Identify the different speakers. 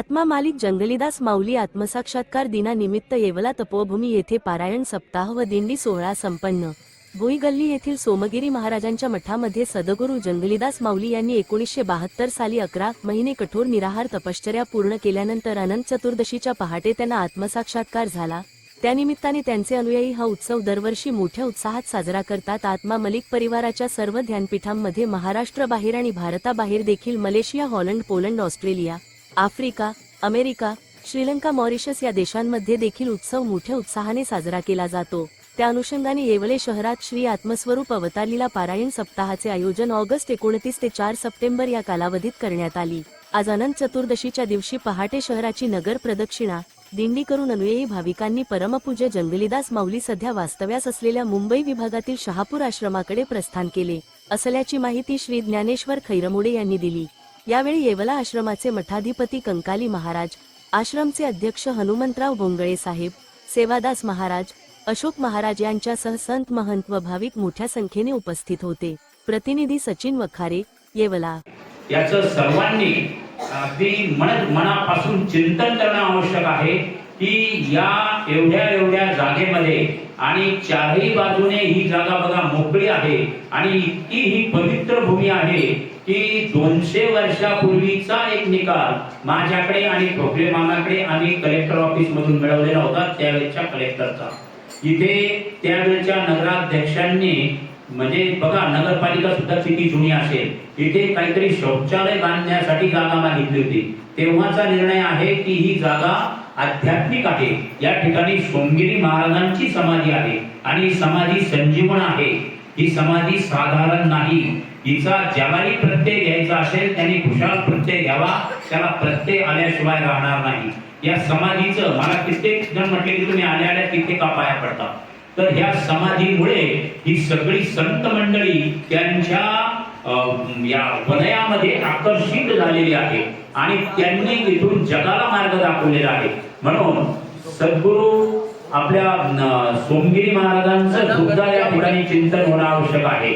Speaker 1: आत्मा मालिक जंगलीदास माऊली आत्मसाक्षात्कार दिनानिमित्त येवला तपोभूमी येथे पारायण सप्ताह व दिंडी सोहळा संपन्न. भोई गल्ली येथील सोमगिरी महाराजांच्या मठामध्ये सदगुरु जंगलीदास माऊली यांनी एकोणीसशे बहात्तर साली अकरा महिने कठोर निराहार तपश्चर्या पूर्ण केल्यानंतर अनंत चतुर्दशीच्या पहाटे त्यांना आत्मसाक्षात्कार झाला. त्यानिमित्ताने त्यांचे अनुयायी हा उत्सव दरवर्षी मोठ्या उत्साहात साजरा करतात. आत्मा मलिक परिवाराच्या सर्व ध्यानपीठांमध्ये महाराष्ट्राबाहेर आणि भारताबाहेर देखील Malaysia Holland Poland Australia Africa America Sri Lanka Mauritius या देशांमध्ये देखील उत्सव मोठ्या उत्साहाने साजरा केला जातो. त्या अनुषंगाने येवले शहरात श्री आत्मस्वरूप अवतारलीला पारायण सप्ताहाचे आयोजन ऑगस्ट एकोणतीस ते चार सप्टेंबर या कालावधीत करण्यात आली. आज अनंत चतुर्दशीच्या दिवशी पहाटे शहराची नगर प्रदक्षिणा दिंडी करून अनुयायी भाविकांनी परमपूज्य जंगलीदास माऊली सध्या वास्तव्यास असलेल्या मुंबई विभागातील शहापूर आश्रमाकडे प्रस्थान केले असल्याची माहिती श्री ज्ञानेश्वर खैरमोडे यांनी दिली. यावेळी येवला आश्रमाचे मठाधिपती कंकाली महाराज आश्रमचे अध्यक्ष हनुमंतराव भोंगळे साहेब सेवादास महाराज अशोक महाराज यांच्यासह संत महंत व भाविक मोठ्या संख्येने उपस्थित होते. प्रतिनिधी सचिन वखारे येवला.
Speaker 2: याचं सर्वांनी अगदी मन मनापासून चिंतन करणं आवश्यक आहे की या एवढ्या एवढ्या जागेमध्ये आणि चारही बाजूने ही जागा बघा मोकळी आहे. आणि इतकी ही पवित्र भूमी आहे की दोनशे वर्षापूर्वीचा एक निकाल माझ्याकडे आणि ठोकरे मामाकडे आम्ही कलेक्टर ऑफिस मधून मिळवलेला होता त्यावेळेच्या कलेक्टरचा इथे त्यावेळेच्या नगराध्यक्षांनी म्हणजे बघा नगरपालिका सुद्धा किती जुनी असेल. इथे काहीतरी शौचालय बांधण्यासाठी जागा मागितली होती. तेव्हाचा निर्णय आहे की ही जागा आध्यात्मिक आहे. या ठिकाणी सोमगिरी महाराजांची समाधी आहे. आणि समाधी संजीवन आहे. ही समाधी साधारण नाही. हिचा ज्यालाही प्रत्यय घ्यायचा असेल त्याने कुशाल प्रत्यय घ्यावा. त्याला प्रत्यय आल्याशिवाय राहणार नाही. या समाधीचं मला कित्येक जण म्हटले की तुम्ही आल्या आल्या तिथे का पाया पडता? तर ह्या समाधीमुळे ही सगळी संत मंडळी त्यांच्या अं, या वलयामध्ये आकर्षित झालेली आहे. आणि त्यांनी इथून जगाला मार्ग दाखवलेला आहे. म्हणून सद्गुरु आपल्या सोमगिरी महाराजांचं सुद्धा या ठिकाणी चिंतन होणं आवश्यक आहे.